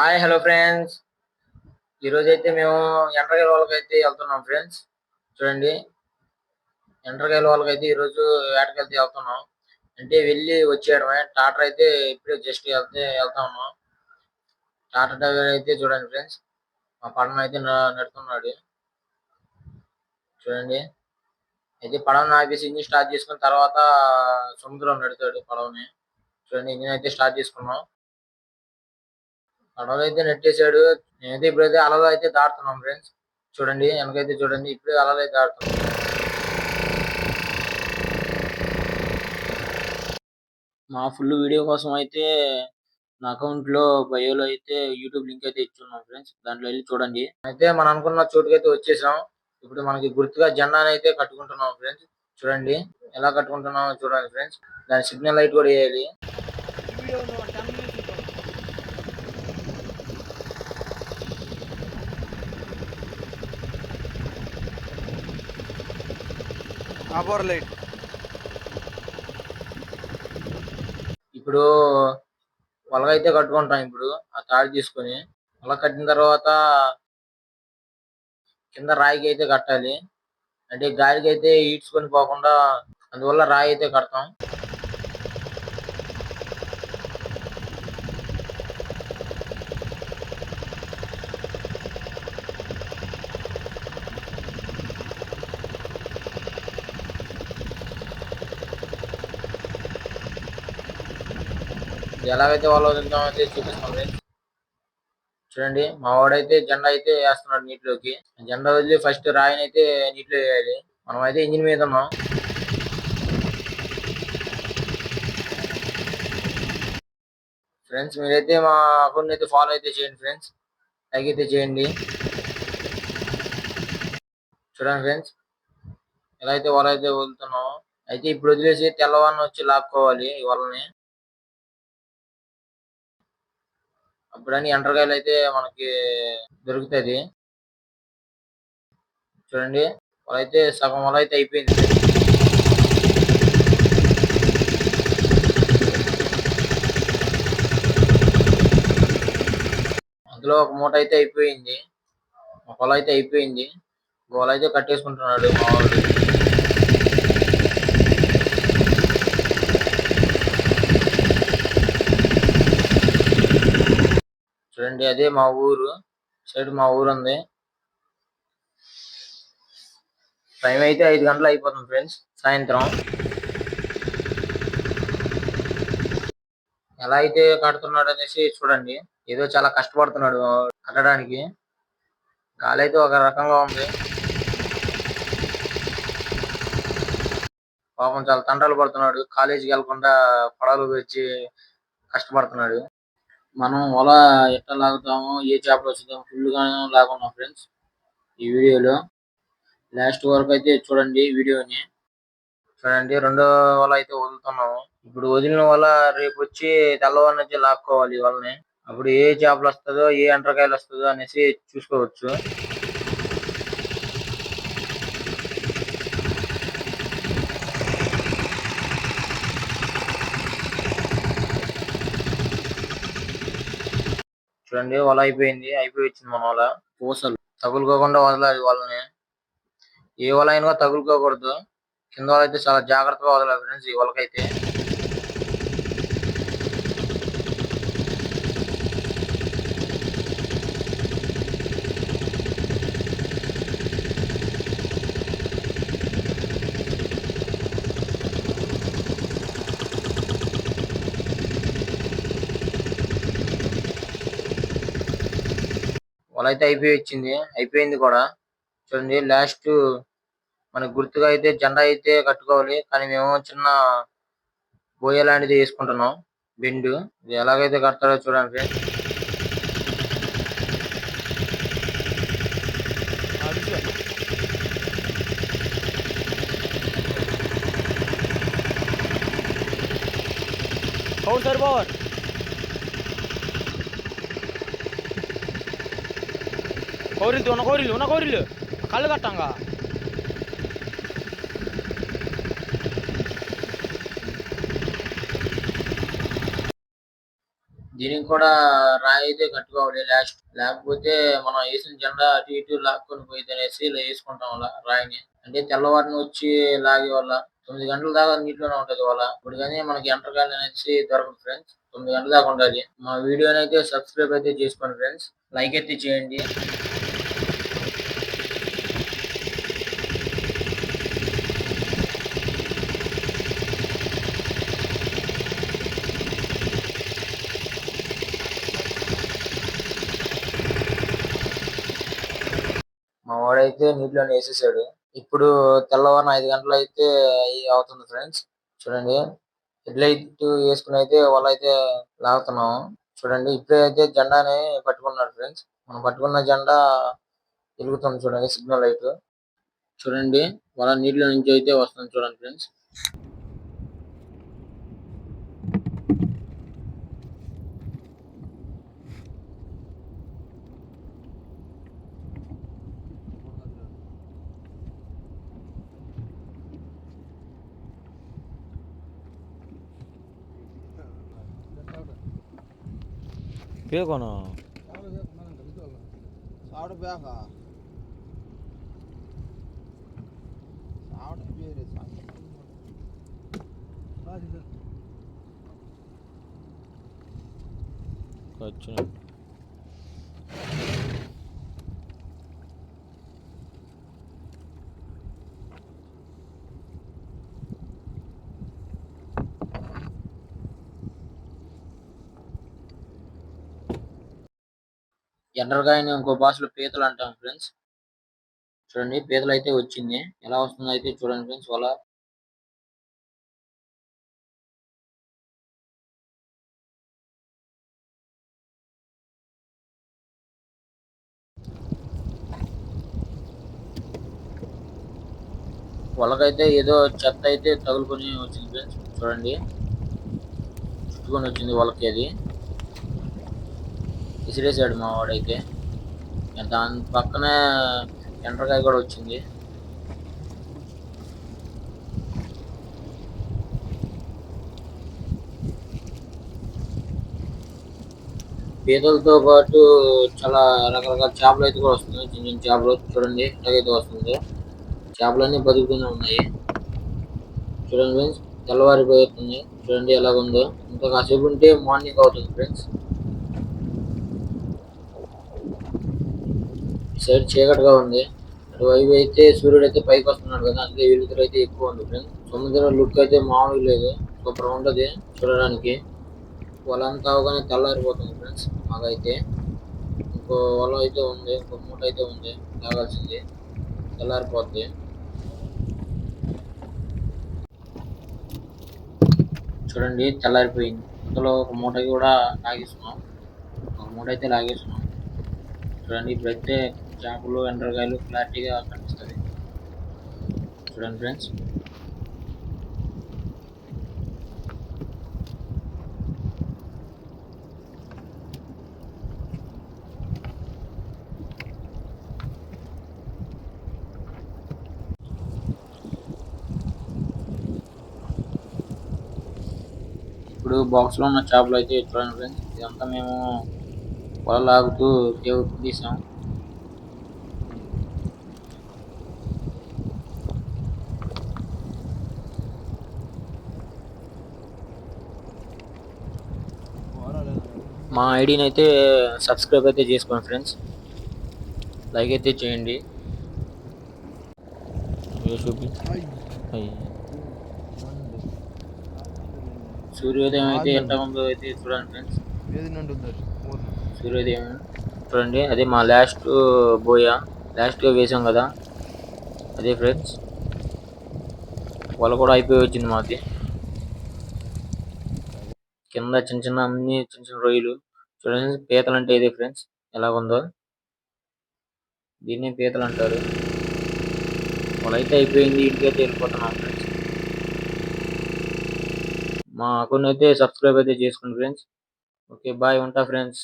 Hi hello friends ఈరోజు అయితే మేము ఎండ్రకాయల వాళ్ళకి అయితే వెళ్తున్నాం ఫ్రెండ్స్ చూడండి. ఎండ్రకాయల వాళ్ళకి అయితే ఈరోజు వేటకెళ్తే వెళ్తున్నాం. అంటే వెళ్ళి వచ్చేయడమే. టాటర్ అయితే ఇప్పుడే జస్ట్ వెళ్తే వెళ్తా ఉన్నాం. టాటర్ డ్రైవర్ అయితే చూడండి ఫ్రెండ్స్ మా పడవ అయితే నడుతున్నాడు చూడండి. అయితే పడవని ఆపేసి ఇంజిన్ స్టార్ట్ చేసుకున్న తర్వాత సముద్రం నడుతాడు పడవని. చూడండి ఇంజిన్ అయితే స్టార్ట్ చేసుకున్నాం. అడవులు అయితే నెట్టేశాడు నేనైతే ఇప్పుడైతే అలలు అయితే దాడుతున్నాం ఫ్రెండ్స్ చూడండి వెనకైతే చూడండి ఇప్పుడే అలలు అయితే దాడుతున్నాం మా ఫుల్ వీడియో కోసం అయితే నా అకౌంట్లో బయోలో అయితే యూట్యూబ్ లింక్ అయితే ఇచ్చున్నాం ఫ్రెండ్స్ దాంట్లో వెళ్ళి చూడండి. అయితే మనం అనుకున్న చోటుకైతే వచ్చేసాం. ఇప్పుడు మనకి గుర్తుగా జెండాని అయితే కట్టుకుంటున్నాం ఫ్రెండ్స్ చూడండి ఎలా కట్టుకుంటున్నామో చూడండి ఫ్రెండ్స్ దాని సిగ్నల్ లైట్ కూడా వేయాలి. అబోర్ లైట్ ఇప్పుడు వలగైతే కట్టుకుంటాం ఇప్పుడు ఆ తాడు తీసుకొని. వల కట్టిన తర్వాత కింద రాయికి అయితే కట్టాలి. అంటే గాలికి అయితే ఈడ్చుకొని పోకుండా అందువల్ల రాయి అయితే కడతాం. ఎలాగైతే వాళ్ళు వదులుతాం అయితే చూపిస్తాం ఫ్రెండ్స్ చూడండి మా వాడైతే జెండా అయితే వేస్తున్నాడు నీటిలోకి. జెండా వదిలి ఫస్ట్ రాయిని అయితే నీటిలో వేయాలి. మనం అయితే ఇంజిన్ మీద ఉన్నాం. ఫ్రెండ్స్ మీరైతే మా అకౌంట్ అయితే ఫాలో అయితే చేయండి ఫ్రెండ్స్. లైక్ అయితే చేయండి. చూడండి ఫ్రెండ్స్ ఎలా అయితే వల అయితే వదులుతున్నాం అయితే ఇప్పుడు వదిలేసి తెల్లవారిని వచ్చి లాక్కోవాలి వాళ్ళని అప్పుడని ఎండ్రకాయలు అయితే మనకి దొరుకుతుంది చూడండి వల అయితే సగం వల అయితే అయిపోయింది. అందులో ఒక మూట అయితే అయిపోయింది. ఒక వల అయితే అయిపోయింది. గోల అయితే కట్టేసుకుంటున్నాడు మా చూడండి అదే మా ఊరు. సైడ్ మా ఊరు ఉంది టైం అయితే ఐదు గంటలు అయిపోతుంది ఫ్రెండ్స్ సాయంత్రం. ఎలా అయితే కడుతున్నాడు అనేసి చూడండి. ఏదో చాలా కష్టపడుతున్నాడు కట్టడానికి. గాలి అయితే ఒక రకంగా ఉంది. పాపం చాలా తండ్రాలు పడుతున్నాడు. కాలేజీకి వెళ్ళకుండా పడవలు వచ్చి కష్టపడుతున్నాడు. మనం వల ఎట్లా లాగుతాము ఏ చేపలు వస్తుందో ఫుల్గా లాగున్నాం ఫ్రెండ్స్ ఈ వీడియోలో. లాస్ట్ వరకు అయితే చూడండి వీడియోని. చూడండి రెండో వల అయితే వదులుతున్నాము. ఇప్పుడు వదిలిన వల రేపు వచ్చి తెల్లవారి నుంచి లాక్కోవాలి వాళ్ళని. వలని అప్పుడు ఏ చేపలు వస్తుందో ఏ ఎండ్రకాయలు వస్తుందో అనేసి చూసుకోవచ్చు. చూడండి వల అయిపోయింది అయిపోయి వచ్చింది మన వల. పూసలు. తగులుకోకుండా వదలాలి వాళ్ళని. ఏ వల అయినా తగులుకోకూడదు. కింద అయితే చాలా జాగ్రత్తగా వదలాలి ఫ్రెండ్స్ ఈ వలకైతే. వల అయితే అయిపోయి వచ్చింది. అయిపోయింది కూడా. చూడండి లాస్ట్ మనకు గుర్తుగా అయితే జెండా అయితే కట్టుకోవాలి. కానీ మేము చిన్న బోయ లాంటిది వేసుకుంటున్నాం. బెండు. ఇది ఎలాగైతే కడతారో చూడండి సరిపోవాలి అవును సార్ ఉన్న కోరిల్లు ఉన్న కళ్ళు దీనికి కూడా రాయి అయితే కట్టుకోవాలి. లాస్ట్ లేకపోతే మనం వేసిన జెండా అటు ఇటు లాక్కొని పోయింది అనేసి ఇలా వేసుకుంటాం అలా రాయిని. అంటే తెల్లవారిని వచ్చి లాగే వల్ల తొమ్మిది గంటల దాకా నీటిలోనే ఉంటది వాళ్ళ. ఇప్పుడు కానీ మనకి ఎంటర్కాయలు అనేసి దొరకదు ఫ్రెండ్స్. తొమ్మిది గంటల దాకా ఉండాలి. మా వీడియోని అయితే సబ్స్క్రైబ్ అయితే చేసుకోండి ఫ్రెండ్స్. లైక్ అయితే చేయండి. వాడైతే నీటిలోనే వేసేసాడు. ఇప్పుడు తెల్లవారిన ఐదు గంటలు అయితే అవుతుంది ఫ్రెండ్స్. చూడండి. హెడ్ లైట్ వేసుకుని అయితే వాళ్ళ అయితే లాగుతున్నాం. చూడండి. ఇప్పుడే అయితే జెండాని పట్టుకున్నాడు ఫ్రెండ్స్. మనం పట్టుకున్న జెండా వెలుగుతుంది చూడండి. Signal light. చూడండి. వాళ్ళ నీటిలో నుంచి అయితే వస్తుంది చూడండి ఫ్రెండ్స్. ಬೇಕಣ ಸಾವಿರ ಬೇಕಾ ಸಾವಿರ ಬೇರೆ ಖರ್ಚು ఖర్చు ఎండ్రకాయని ఇంకో భాషలో పీతలు అంటాం ఫ్రెండ్స్ చూడండి పీతలు అయితే వచ్చింది. ఎలా వస్తుందో అయితే చూడండి ఫ్రెండ్స్ వాళ్ళ వాళ్ళకైతే ఏదో చెత్త అయితే తగులుకొని వచ్చింది ఫ్రెండ్స్ చూడండి చుట్టుకొని వచ్చింది వాళ్ళకి అది. విసిరేసాడు మా వాడైతే. దాని పక్కనే ఎండ్రకాయ కూడా వచ్చింది. పీతలతో పాటు చాలా రకరకాల చేపలు అయితే కూడా వస్తుంది చిన్న చిన్న చేపలు చూడండి ఎట్లాగైతే వస్తుంది. చేపలన్నీ బతుకుతూనే ఉన్నాయి. చూడండి ఫ్రెండ్స్ తెల్లవారిపోతుంది చూడండి ఎలాగుందో. ఇంకా కాసేపు ఉంటే మార్నింగ్ అవుతుంది ఫ్రెండ్స్. సైడ్ చీకటిగా ఉంది. అటువైపు అయితే సూర్యుడు అయితే పైకి వస్తున్నాడు కదా అందుకే వెలుతురు అయితే ఎక్కువ ఉంది ఫ్రెండ్స్ సముద్రం లుక్ అయితే మామూలు లేదు సూపర్ ఉంటుంది చూడడానికి. వలంతా అవగానే తెల్లారిపోతుంది ఫ్రెండ్స్ మాకైతే. ఇంకో వల అయితే ఉంది ఇంకో మూట అయితే ఉంది తాగాల్సింది. తెల్లారిపోద్ది. చూడండి తెల్లారిపోయింది. ఇందులో ఒక మూట కూడా లాగేస్తున్నాం ఒక మూట అయితే లాగేస్తున్నాం. చూడండి ఇప్పుడైతే చేపలు ఎండ్రకాయలు క్లారిటీగా కనిపిస్తుంది. చూడండి ఫ్రెండ్స్. ఇప్పుడు బాక్స్లో ఉన్న చేపలు అయితే చూడండి ఫ్రెండ్స్. ఇదంతా మేము వల లాగుతూ తీసాం. మా ఐడిని అయితే సబ్స్క్రైబ్ అయితే చేసుకోండి ఫ్రెండ్స్. లైక్ అయితే చేయండి. చూపి. సూర్యోదయం అయితే ఎంత ముందు అయితే చూడండి ఫ్రెండ్స్. సూర్యోదయం. చూడండి అదే మా లాస్ట్ బోయ. లాస్ట్గా వేసాం కదా. అదే ఫ్రెండ్స్. వల కూడా అయిపోయి వచ్చింది మాది. కింద చిన్న చిన్న అన్ని చిన్న చిన్న రొయ్యలు. చూడండి పీతలు అంటే ఇదే ఫ్రెండ్స్ ఎలాగుందో? దీన్నే పీతలు అంటారు వాళ్ళైతే అయితే అయిపోయింది ఇంటికైతే వెళ్ళిపోతున్నాం ఫ్రెండ్స్ మా అకౌంట్ అయితే సబ్స్క్రైబ్ అయితే చేసుకోండి ఫ్రెండ్స్ ఓకే బాయ్ ఉంటా ఫ్రెండ్స్